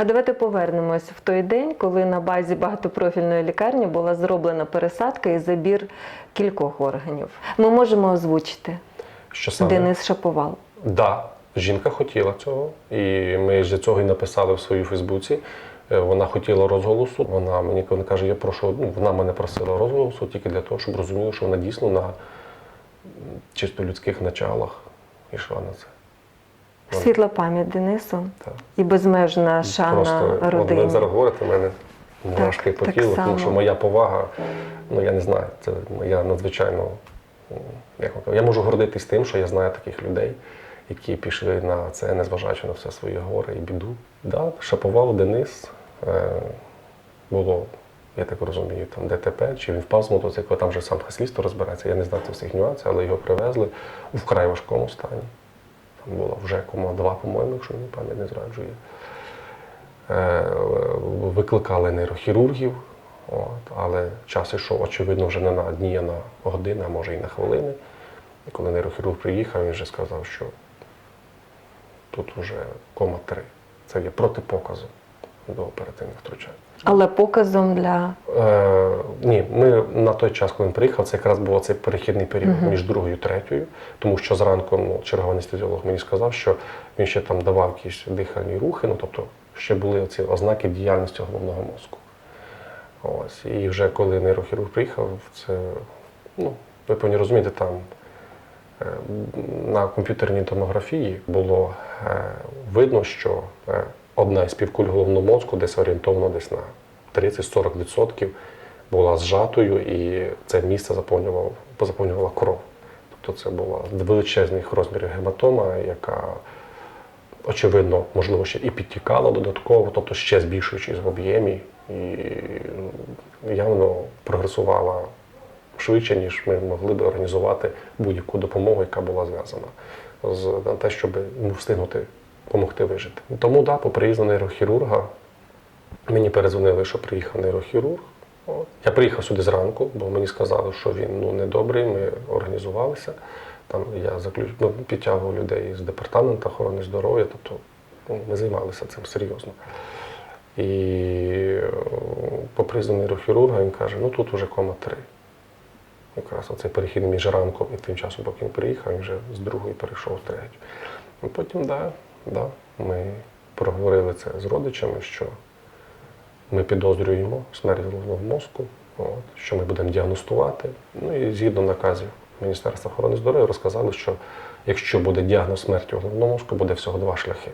А давайте повернемось в той день, коли на базі багатопрофільної лікарні була зроблена пересадка і забір кількох органів. Ми можемо озвучити Що саме? Денис Шаповал. Да, жінка хотіла цього, і ми ж для цього і написали в своїй Фейсбуці. Е, Вона хотіла розголосу. Вона мені каже, я прошу, ну вона мене просила розголосу тільки для того, щоб розуміли, що вона дійсно на чисто людських началах йшла на це. Світла пам'ять Денису Так. і безмежна шана Просто родині. ви зараз говорите, мене мурашки по тілу, тому що моя повага, ну я не знаю, це моя надзвичайно. Як кажу, я можу гордитись тим, що я знаю таких людей, які пішли на це, незважаючи на все свої гори і біду. Да, Шаповал Денис е, було, я так розумію, там ДТП, чи він впав з мотоцикла, там вже сам слідство розбирається. Я не знаю цих всіх нюансів, але його привезли у вкрай важкому стані. Там було вже кома 2, по-моєму, якщо мені пам'ять не зраджує. Е, Викликали нейрохірургів, от, але час ішов, очевидно, вже не на дні, а на години, а може і на хвилини. І коли нейрохірург приїхав, він вже сказав, що тут вже кома 3. Це є протипоказом до оперативних втручань. Але показом для Е, ні, ми на той час, коли він приїхав, це якраз був цей перехідний період між другою і третьою, тому що зранку ну, черговий анестезіолог мені сказав, що він ще там давав якісь дихальні рухи, ну тобто ще були ці ознаки діяльності головного мозку. Ось. І вже коли нейрохірург приїхав, це, ну, ви повинні розуміти, там е, на комп'ютерній томографії було е, видно, що е, одна із півкуль головного мозку десь орієнтовно десь на 30-40% була зжатою, і це місце заповнював, заповнювала кров. Тобто це була величезних розмірів гематома, яка, очевидно, можливо, ще і підтікала додатково, тобто ще збільшуючись в об'ємі, і ну, явно прогресувала швидше, ніж ми могли би організувати будь-яку допомогу, яка була зв'язана з на те, щоб ну, встигнути допомогти вижити. Тому да, по приїзду нейрохірурга мені перезвонили, що приїхав нейрохірург. Я приїхав сюди зранку, бо мені сказали, що він ну, недобрий, ми організувалися. Там я заключ... ну, підтягував людей з департаменту охорони здоров'я, тобто ну, ми займалися цим серйозно. І е, по нейрохірурга він каже, ну тут уже кома 3. Якраз оцей перехід між ранком і тим часом, поки він приїхав, він вже з другої перейшов в третю. І потім, да, да, ми проговорили це з родичами, що ми підозрюємо смерть головного мозку, от, що ми будемо діагностувати. Ну і згідно наказів Міністерства охорони здоров'я розказали, що якщо буде діагноз смерті головного мозку, буде всього два шляхи.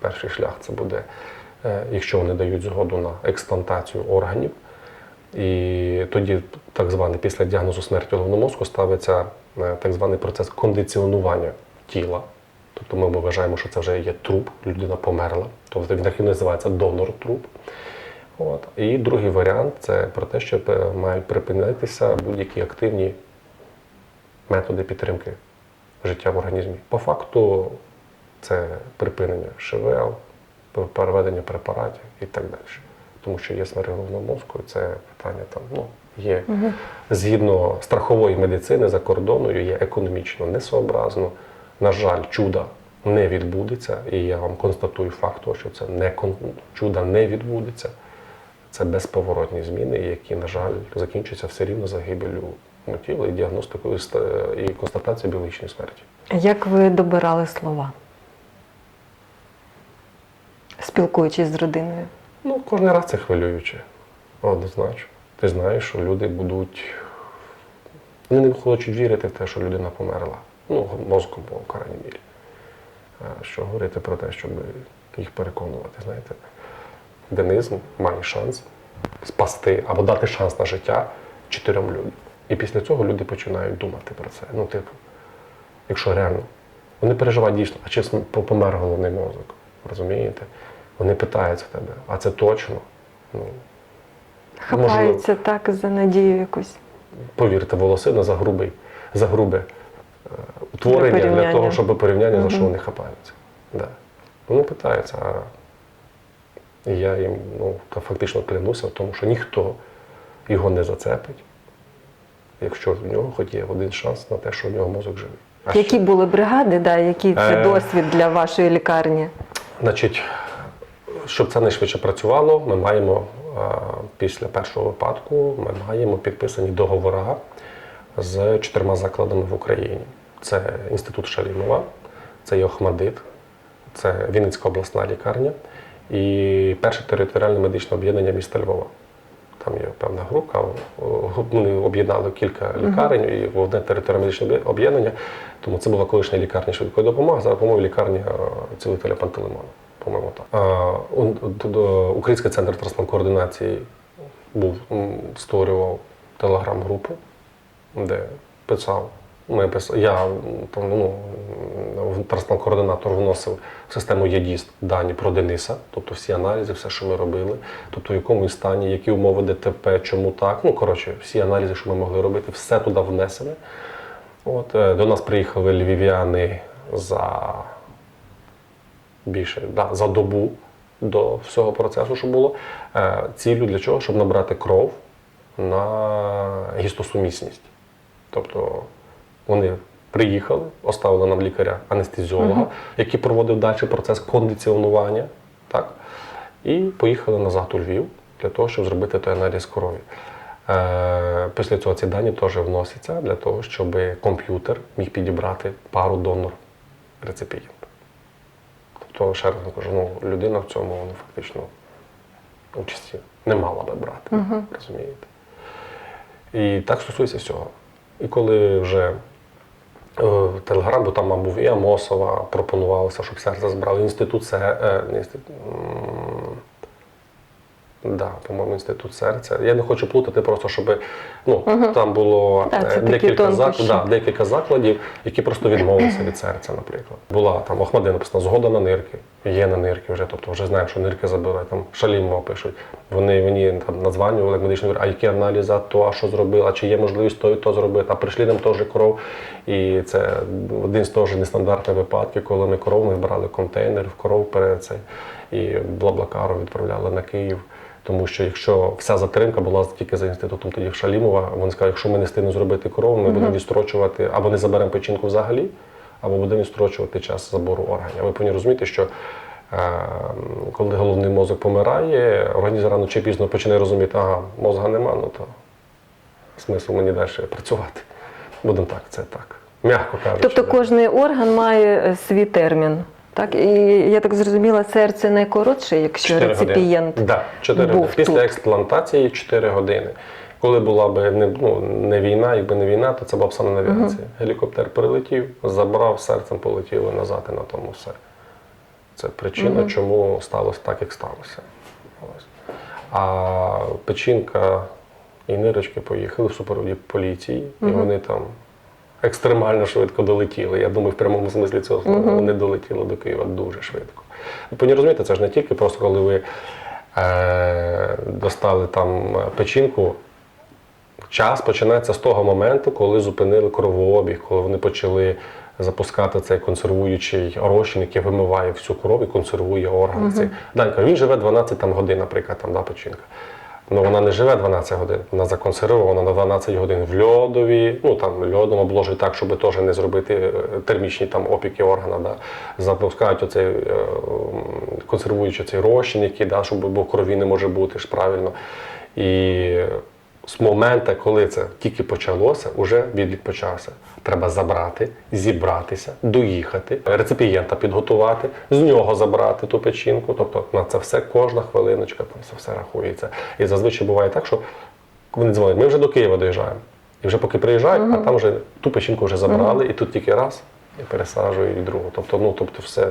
Перший шлях це буде, е, якщо вони дають згоду на експлантацію органів, і тоді, так званий, після діагнозу смерті головного мозку ставиться е, так званий процес кондиціонування тіла. Тобто ми вважаємо, що це вже є труп, людина померла. Тобто він так і називається донор труп. От. І другий варіант це про те, що е, мають припинитися будь-які активні методи підтримки життя в організмі. По факту це припинення ШВЛ, переведення препаратів і так далі. Тому що є смерть головного мозку, і це питання там ну, є згідно страхової медицини за кордоною, є економічно несообразно. На жаль, чуда не відбудеться, і я вам констатую факт, що це не чуда не відбудеться. Це безповоротні зміни, які, на жаль, закінчаться все рівно загибелю тіла і діагностикою і констатацією біологічної смерті. як ви добирали слова, спілкуючись з родиною? Ну, кожен раз це хвилююче. Однозначно. Ти знаєш, що люди будуть. Вони не хочуть вірити в те, що людина померла. Ну, мозком, по в крайній мірі. Що говорити про те, щоб їх переконувати, знаєте. Денис має шанс спасти або дати шанс на життя чотирьом людям. І після цього люди починають думати про це. Ну, типу, якщо реально. Вони переживають дійсно, а чи помер головний мозок. Розумієте? Вони питаються тебе, а це точно? Ну, Хапаються так за надію якусь. повірте, волосина за грубий, за грубе е, утворення для, порівняння. того, щоб порівняння, за що вони хапаються. Да. Вони питаються, а я їм ну, фактично клянуся в тому, що ніхто його не зацепить, якщо в нього хоч є один шанс на те, що в нього мозок живий. А Які були бригади, да, який це Е. досвід для вашої лікарні? Значить, щоб це найшвидше працювало, ми маємо після першого випадку ми маємо підписані договори з чотирма закладами в Україні. Це інститут Шалімова, це є Охмадит, це Вінницька обласна лікарня і перше територіальне медичне об'єднання міста Львова. Там є певна група. Вони об'єднали кілька лікарень і в одне територіальне медичне об'єднання. Тому це була колишня лікарня швидкої допомоги, зараз, по-моєму, лікарня е, цілителя Пантелеймона. По-моєму, так. Д- Український центр трансплант-координації був створював телеграм-групу, де писав. Ми. Я ну, в трансплант-координатор вносив в систему ЄДІСТ дані про Дениса, тобто всі аналізи, все, що ми робили, тобто в якому стані, які умови ДТП, чому так. Ну, коротше, всі аналізи, що ми могли робити, все туди внесене. От, е, до нас приїхали львів'яни за більше да, за добу до всього процесу, що було. Е, Цілю для чого? Щоб набрати кров на гістосумісність. Тобто вони приїхали, оставили нам лікаря анестезіолога, який проводив далі процес кондиціонування. Так? І поїхали назад у Львів для того, щоб зробити той аналіз крові. Е, Після цього ці дані теж вносяться для того, щоб комп'ютер міг підібрати пару донор-реципієнт. Тобто, ще раз кажу, ну, людина в цьому ну, фактично участі не мала би брати, розумієте? І так стосується всього. І коли вже Телеграм, бо там, мабуть, і Амосова пропонувалося, щоб серце збрали. Інститут це. Е, інститут, Да, по-моєму, інститут серця. Я не хочу плутати, просто щоб ну, там було Так, е, такі декілька, зак... да, декілька закладів, які просто відмовилися від серця, наприклад. Була там Охмадина написана згода на нирки. Є на нирки вже, тобто вже знаємо, що нирки забирають. Там Шалімова пишуть. Вони мені там надзванювали як медичний, а які аналізи, а то, а що зробили, а чи є можливість то і то зробити, а прийшли нам теж кров. І це один з теж нестандартних випадків, коли ми кров, ми брали контейнер в кров перед і Блаблакару відправляли на Київ. Тому що якщо вся затримка була тільки за інститутом тоді Шалімова, вони сказали, якщо ми не встигнемо зробити кров, ми будемо відстрочувати або не заберемо печінку взагалі, або будемо відстрочувати час забору органів. Ви повинні розуміти, що е, коли головний мозок помирає, організм рано чи пізно починає розуміти, ага, мозга нема, ну то смисл мені далі працювати. Будемо так, це так. М'яко кажучи. Тобто да. кожний орган має е, свій термін. Так? І я так зрозуміла, серце найкоротше, якщо Чотири реципієнт. години. Да, 4 був години. Після тут. експлантації 4 години. Коли була б не, ну, не війна, якби не війна, то це була б саме навігація. Гелікоптер прилетів, забрав, серцем полетіло назад і на тому все. Це причина, чому сталося так, як сталося. А печінка і нирочки поїхали в супроводі поліції, і вони там екстремально швидко долетіли. Я думаю, в прямому смислі цього слова вони долетіли до Києва дуже швидко. Ви повинні розумієте, це ж не тільки просто коли ви е, достали там печінку. Час починається з того моменту, коли зупинили кровообіг, коли вони почали запускати цей консервуючий розчин, який вимиває всю кров і консервує органи. Цей. Данька, він живе 12 там, годин, наприклад, там, да, печінка. Ну вона не живе 12 годин, вона законсервована на 12 годин в льодові, ну там льодом обложують так, щоб теж не зробити е, термічні там опіки органа. Да. Запускають оцей е, м, консервуючий цей розчин, який, да, щоб бо крові не може бути ж правильно. І з моменту, коли це тільки почалося, вже відлік почався. Треба забрати, зібратися, доїхати, реципієнта підготувати, з нього забрати ту печінку. Тобто на це все кожна хвилиночка, там це все рахується. І зазвичай буває так, що вони дзвонять, ми вже до Києва доїжджаємо. І вже поки приїжджають, а там вже ту печінку вже забрали, і тут тільки раз і пересаджують другу. Тобто, ну тобто, все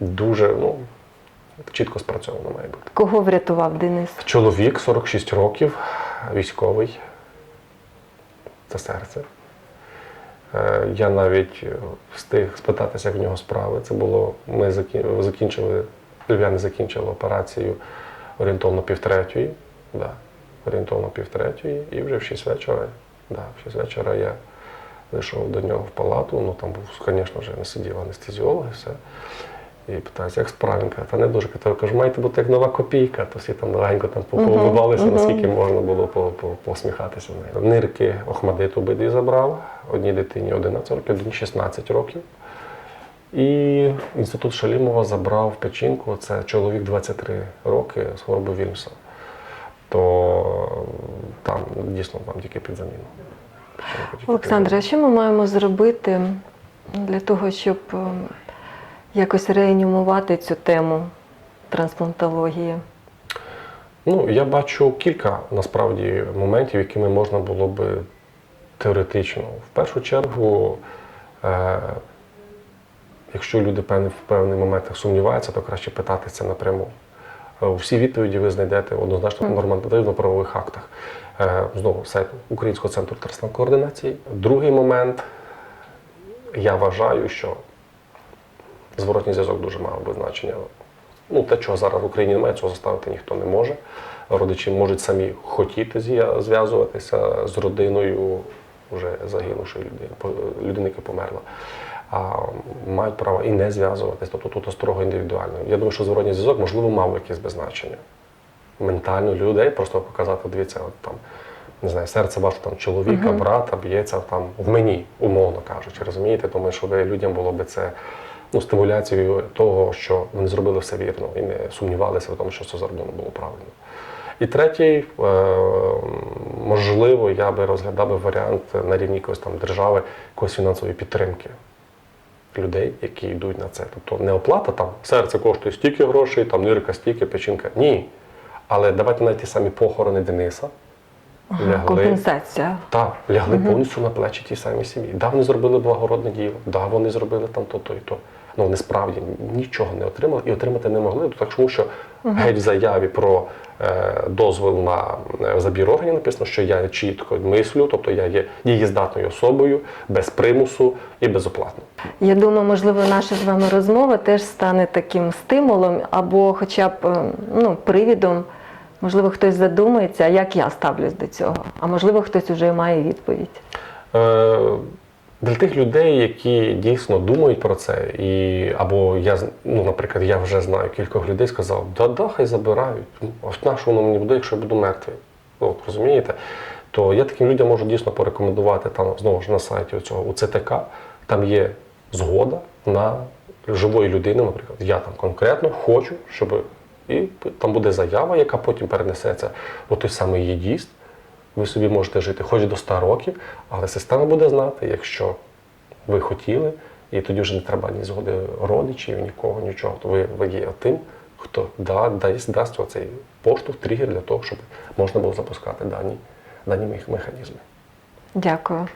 дуже ну, чітко спрацьовано має бути. Кого врятував Денис? Чоловік 46 років, військовий. Це серце. Е, Я навіть е, встиг спитатися, як в нього справи. Це було. Ми закінчили, львів'яни закінчили операцію орієнтовно півтретьої. Да, орієнтовно півтретьої. І вже в 6 вечора, да, в 6 вечора я зайшов до нього в палату. Ну там був, звісно, вже не сидів анестезіолог і все. І питаюся, як справенька? Та не дуже Я кажу, маєте бути як нова копійка, то всі там легенько там поулибалися, наскільки можна було по- по- посміхатися в неї. Нирки Охмадит обидві забрав, одній дитині 11 років, одній 16 років. І інститут Шалімова забрав печінку. Це чоловік 23 роки з хворобою Вільмса. То там дійсно вам тільки під заміну. Олександре, а що ми маємо зробити для того, щоб якось реанімувати цю тему трансплантології? Ну, я бачу кілька насправді моментів, якими можна було би теоретично. В першу чергу, е, якщо люди певні, в певних моментах сумніваються, то краще питатися напряму. Е, Всі відповіді ви знайдете однозначно в нормативно-правових актах. Е, Знову сайт Українського центру трансплант координації. Другий момент, я вважаю, що зворотній зв'язок дуже мав би значення. Ну, те, чого зараз в Україні немає, цього заставити ніхто не може. Родичі можуть самі хотіти зв'язуватися з родиною вже загинувшої людини, людини, яка померла. А мають право і не зв'язуватись, тобто тут строго індивідуально. Я думаю, що зворотній зв'язок, можливо, мав якесь би значення. Ментально людей просто показати, дивіться, от там, не знаю, серце вашого там чоловіка, брата б'ється там в мені, умовно кажучи, розумієте? Тому що людям було би це ну, стимуляцією того, що вони зробили все вірно і не сумнівалися в тому, що це зроблено було правильно. І третій, е, можливо, я би розглядав би варіант на рівні якоїсь там держави, якоїсь фінансової підтримки людей, які йдуть на це. Тобто не оплата там серце коштує стільки грошей, там нирка стільки, печінка. Ні. Але давайте навіть ті самі похорони Дениса. Лягли. компенсація. Так, лягли повністю на плечі тій самій сім'ї. Да, вони зробили благородне діло, да, вони зробили там то, то і то. Ну вони справді нічого не отримали і отримати не могли, так тому що геть в заяві про е, дозвіл на е, забір органів написано, що я чітко мислю, тобто я є дієздатною особою, без примусу і безоплатно. Я думаю, можливо, наша з вами розмова теж стане таким стимулом або хоча б е, ну, привідом. Можливо, хтось задумається, як я ставлюсь до цього. А можливо, хтось вже має відповідь. Е, Для тих людей, які дійсно думають про це, і або я ну, наприклад, я вже знаю кількох людей, сказав, да, да, хай забирають. Ну, на що воно мені буде, якщо я буду мертвий? Ну, от, розумієте? То я таким людям можу дійсно порекомендувати там знову ж на сайті цього УЦТК, там є згода на живої людини, наприклад, я там конкретно хочу, щоб і там буде заява, яка потім перенесеться у той самий ЄДІСТ. Ви собі можете жити хоч до 100 років, але система буде знати, якщо ви хотіли, і тоді вже не треба ні згоди родичів, нікого, нічого. То ви, ви є тим, хто да, дасть, дасть оцей поштовх, тригер для того, щоб можна було запускати дані, дані механізми. Дякую.